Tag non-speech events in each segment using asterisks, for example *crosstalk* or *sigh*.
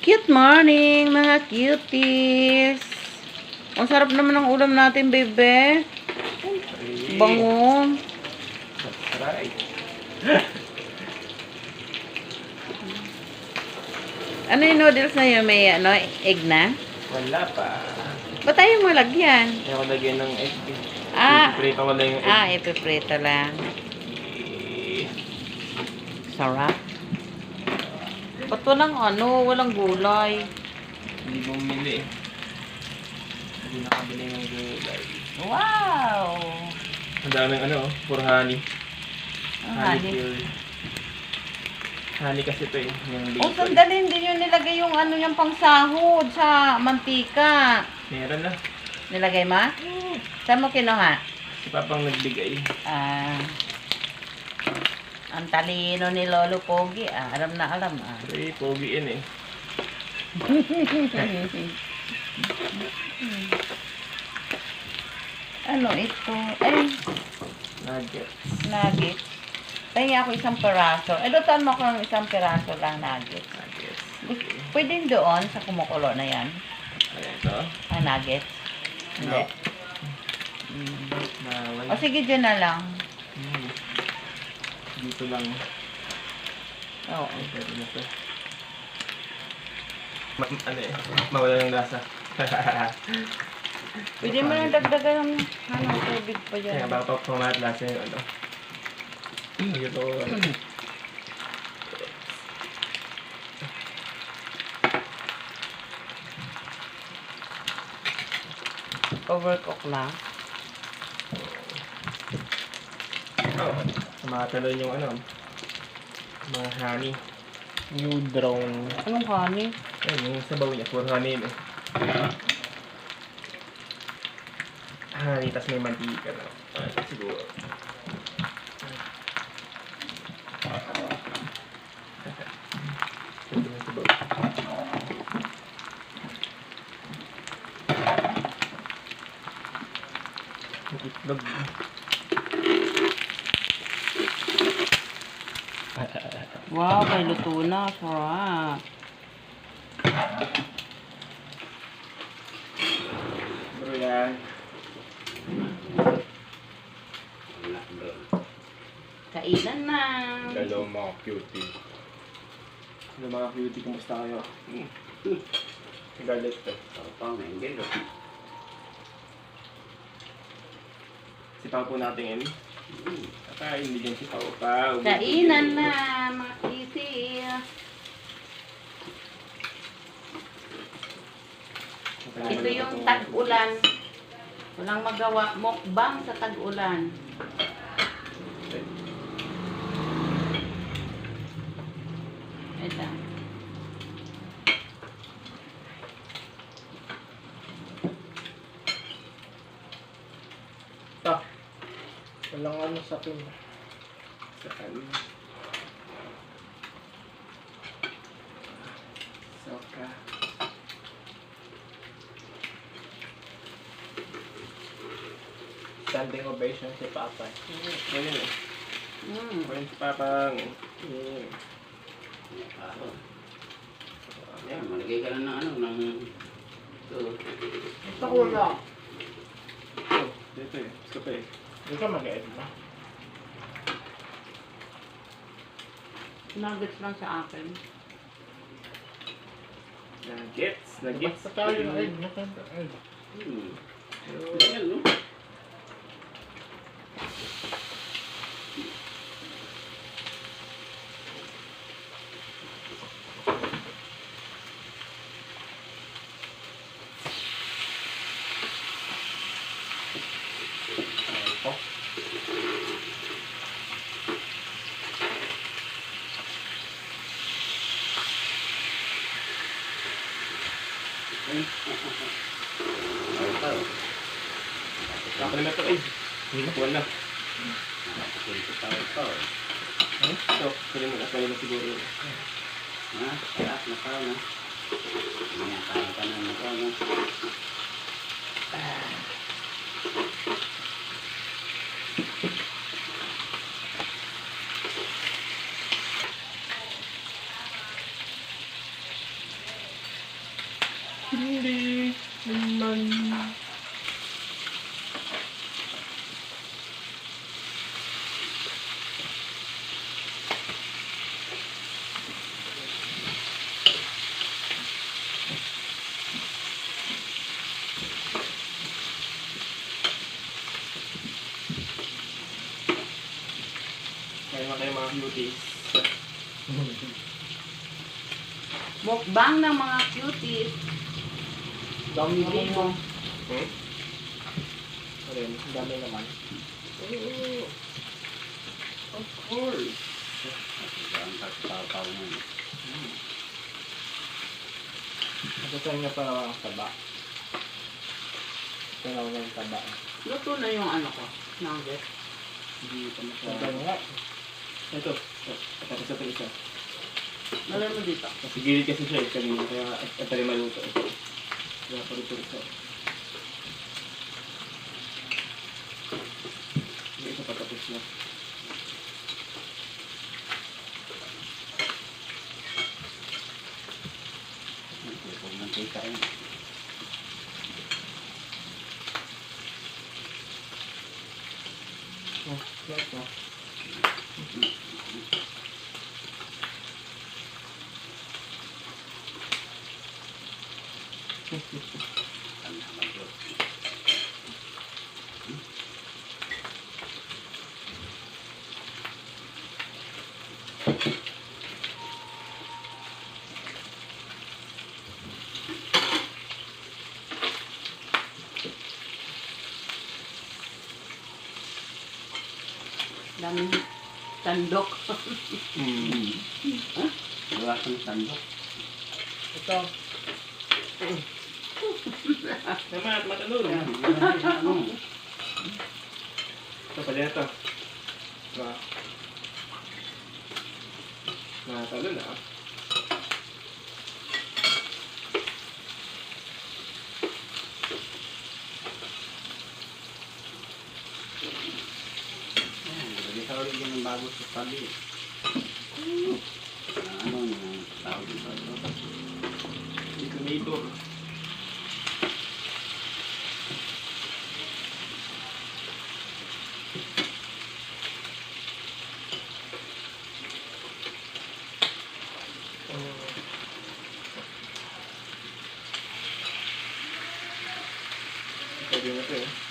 Cute morning, mga cuties. Ang sarap naman ng ulam natin, bebe. Bango. *laughs* Ano yung noodles na yun? May ano, egg na? Wala pa. Ba't tayo mo lagyan? Kaya ko lagyan ng egg. Ah. Prito ko lang yung egg. Ah, ipiprito lang. Eh, Sarap. Ba't walang ano, walang gulay? Hindi bumili. Hindi nakabili ng gulay. Wow! Ang daming ano, puro honey. Ang honey. filled. Honey kasi ito eh. Yung Oh, liquid. sandali, hindi nyo nilagay yung ano yung pangsahod sa mantika. Meron na. Nilagay ma? Saan mo kinuha? Si Papang nagbigay. Ah, ang talino ni Lolo Pogi. Ah, alam na alam. Ah. Eh, pogi yun eh. *laughs* ano ito? Ay, Nuggets. nuggets. Pahingi ako isang peraso. Eh, doon mo ko ng isang peraso lang nuggets. Nuggets. Pwede doon sa kumukulo na yan. Ayan ito. Ang nuggets. Hindi. No. Mm. O sige, dyan na lang. Dito lang. Oo. Ay, pwede na to. Ma ano eh, mawala ng lasa. *laughs* Pwede mo nang dagdagan ng ano, tubig pa Kaya dyan. baka pa pumalat lasa yung ano. Ito. Overcook lang. Oh, sumatalon yung ano. Mga honey. New drone. Anong honey? Ayun, yung sabaw niya. Puro honey yun eh. Honey, tas may mantika na. Ay, siguro. Itlog. Wow, may luto na. Sarap. Bro yan. Kainan na. Hello mga cutie. Hello mga cutie, kumusta kayo? Hmm. Galit to. Si Pao po natin yun. Kakain din si Pao pa. Kainan na, mga kitty. Ito yung tag-ulan. Walang magawa. Mukbang sa tag-ulan. Ito. Ta. Walang ano sa akin. Saan? Soka. Standing ovation si Papa. Ganyan eh. Mm. Ganyan si Papa. Mm. Yan, malagay ka lang ng ano, ng... Ito. Ito ulo. Oh, dito eh. Gusto pa eh. Hindi ka mag-edit ba? Nuggets lang sa akin. Nuggets. Nuggets. Basta tayo ng egg. Nakanta egg. Hmm. Ayan, no? Ako na to eh. Na wala. Ito pa, ito. Hmm? So, pwede mo na. Pwede mo siguro. Ha? Sarap na pa, no? Mamaya kain ka na ng ano. Hindi cuties. *laughs* Mukbang ng mga cuties. Dami mo. Hmm? Ano yun? Ang dami naman. Of course. Ang pagpapaw mo. Nagustuhan niya pa ang taba. Kailangan ko ng taba. Luto na yung ano ko. Nugget. Hindi pa masyado. nga. Ito. Ito. Tapos ito isa. Malay mo dito. Kasi gilid kasi siya eh, kanina. Kaya ito rin maluto. Kaya pa ito isa. Yung isa pa tapos na. Kung mantika yun. Oh, lahat na. Daming tandok. Hmm. Gawa kang tandok. Ito. Naman, matanong. Ano? Ito pa din ito. Na. Nakatalo na. Lagi sa ulit yung bago sa tabi. Ano yung tawag dito. Dito nito. Pwede na ito eh.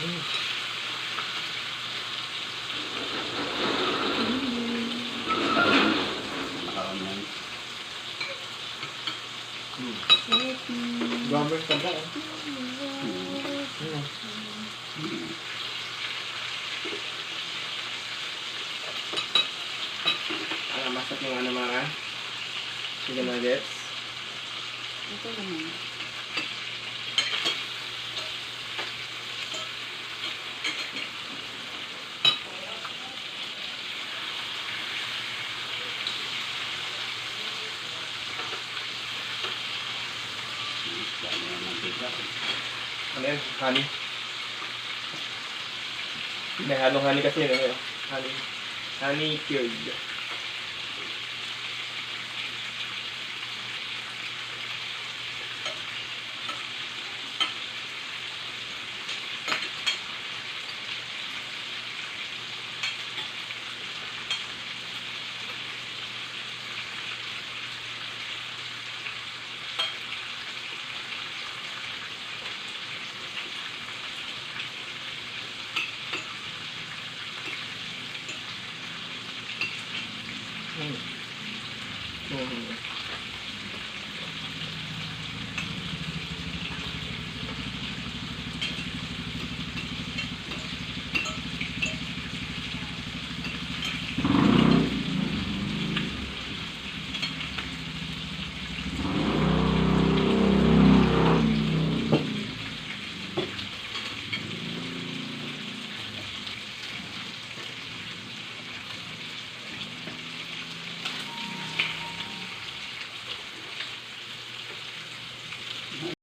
Grabe yung tanda eh. Ano, masak yung ano mga chicken nuggets. Ito naman. Dami ng mantika. Ano yan? Honey. May halong honey kasi. Ano, yun? honey. Honey cured. うん、うん